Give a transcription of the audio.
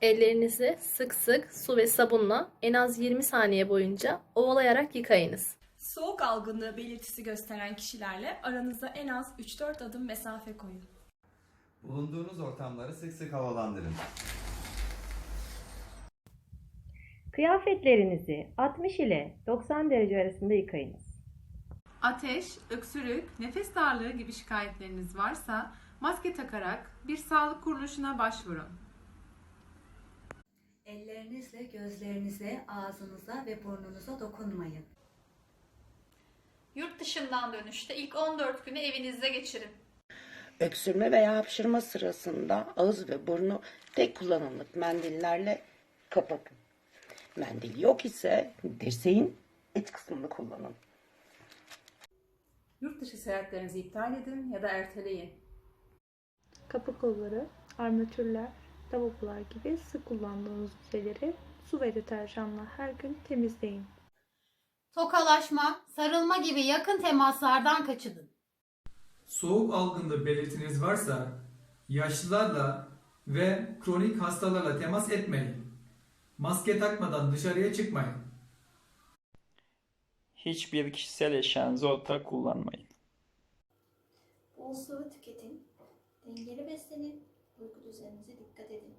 Ellerinizi sık sık su ve sabunla en az 20 saniye boyunca ovalayarak yıkayınız. Soğuk algınlığı belirtisi gösteren kişilerle aranıza en az 3-4 adım mesafe koyun. Bulunduğunuz ortamları sık sık havalandırın. Kıyafetlerinizi 60 ile 90 derece arasında yıkayınız. Ateş, öksürük, nefes darlığı gibi şikayetleriniz varsa maske takarak bir sağlık kuruluşuna başvurun. Ellerinizle gözlerinize, ağzınıza ve burnunuza dokunmayın. Yurt dışından dönüşte ilk 14 günü evinizde geçirin. Öksürme veya hapşırma sırasında ağız ve burnu tek kullanımlık mendillerle kapatın. Mendil yok ise dirseğin iç kısmını kullanın. Yurt dışı seyahatlerinizi iptal edin ya da erteleyin. Kapı kolları, armatürler, lavabolar gibi sık kullandığınız yüzeyleri su ve deterjanla her gün temizleyin. Tokalaşma, sarılma gibi yakın temaslardan kaçının. Soğuk algınlığı belirtiniz varsa yaşlılarla ve kronik hastalarla temas etmeyin. Maske takmadan dışarıya çıkmayın. Hiçbir kişisel eşyanızı ortak kullanmayın. Bol sıvı tüketin, dengeli beslenin, Uyku düzeninizi dikkat edin.